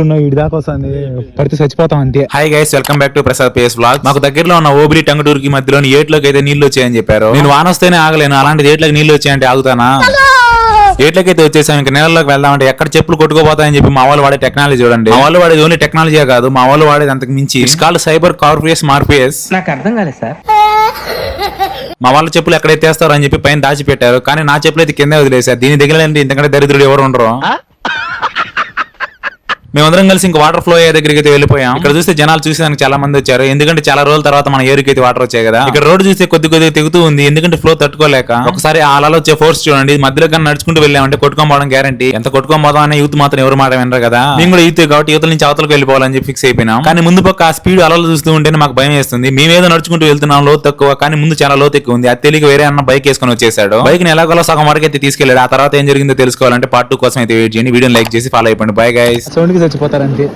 ఇటు దాకా వస్తుంది. పడితే చచ్చిపోతాం అంతే. Hi guys welcome back to Prasad face blog మాకు దగ్గరలో ఉన్న ఓబిలి టంగుటూరుకి మధ్యలోని ఏట్లోకి అయితే నీళ్ళు వచ్చాయని చెప్పారు. నేను వాన వస్తేనే ఆగలేను. అలాంటి ఏట్లోకి నీళ్ళు వచ్చాయంటే ఆగుతానా? ఏట్లకి అయితే వచ్చేసాం ఇంకా నీళ్ళలోకి వెళ్దామంటే ఎక్కడ చెప్పులు కొట్టుకోపోతాయని చెప్పి మా వాళ్ళు వాడే టెక్నాలజీ చూడండి. మా వాళ్ళు వాడేది ఓన్లీ టెక్నాలజీ కాదు. మా వాళ్ళు వాడేది అంతకు మించి. ఇట్స్ కాల్డ్ సైబర్ కార్పొరేస్ మార్పిఎస్ నాకు అర్థం కాలేదు సార్. మా వాళ్ళ చెప్పులు ఎక్కడైతే వేస్తారో అని చెప్పి పైన దాచిపెట్టారు. కానీ నా చెప్పులు అయితే కింద వదిలేశారు. దీని దగ్గర ఇంతకంటే దరిద్రుడు ఎవరు ఉండరు? మేమందరం కలిసి ఇంకా వాటర్ ఫ్లో అయ్యే దగ్గరికి అయితే వెళ్ళిపోయాం. ఇక్కడ చూస్తే జనాలు చూసేదానికి చాలా మంది వచ్చారు. ఎందుకంటే చాలా రోజుల తర్వాత మన ఏరుకి అయితే వాటర్ వచ్చాయి కదా. ఇక్కడ రోడ్డు చూస్తే కొద్ది కొద్దిగా తెగుతూ ఉంది. ఎందుకంటే ఫ్లో తట్టుకోలేక. ఒకసారి ఆ అలలో వచ్చే ఫోర్స్ చూడండి. మధ్యలో కానీ నడుచుకుంటూ వెళ్ళామంటే కొట్టుకోపోవడం గ్యారంటీ ఎంత కొట్టుకోపోదాం అనే యూత్ మాత్రం ఎవరు మాట వినరు కదా. మేము కూడా యూత్ కాబట్టి యూత్ నుంచి అవతలకు వెళ్ళిపోవాలని చెప్పి ఫిక్స్ అయిపోయినాం. కానీ ముందు పక్క ఆ స్పీడ్ అలలు చూస్తూ ఉంటేనే మాకు భయం వేస్తుంది. మేమేదో నడుచుకుంటూ వెళ్తున్నాం లోతు తక్కువ. కానీ ముందు చాలా లోతు ఎక్కువ ఉంది. అది తెలియక వేరే అన్న బైక్ వేసుకొని వచ్చేసాడు. బైక్ని ఎలాగోలా సగం వరకు అయితే తీసుకెళ్ళాడు. ఆ తర్వాత ఏం జరిగిందో తెలుసుకోవాలంటే పార్ట్ టూ కోసం అయితే వెయిట్ చేయండి. వీడియో లైక్ చేసి ఫాలో అయిపోండి. Bye guys sound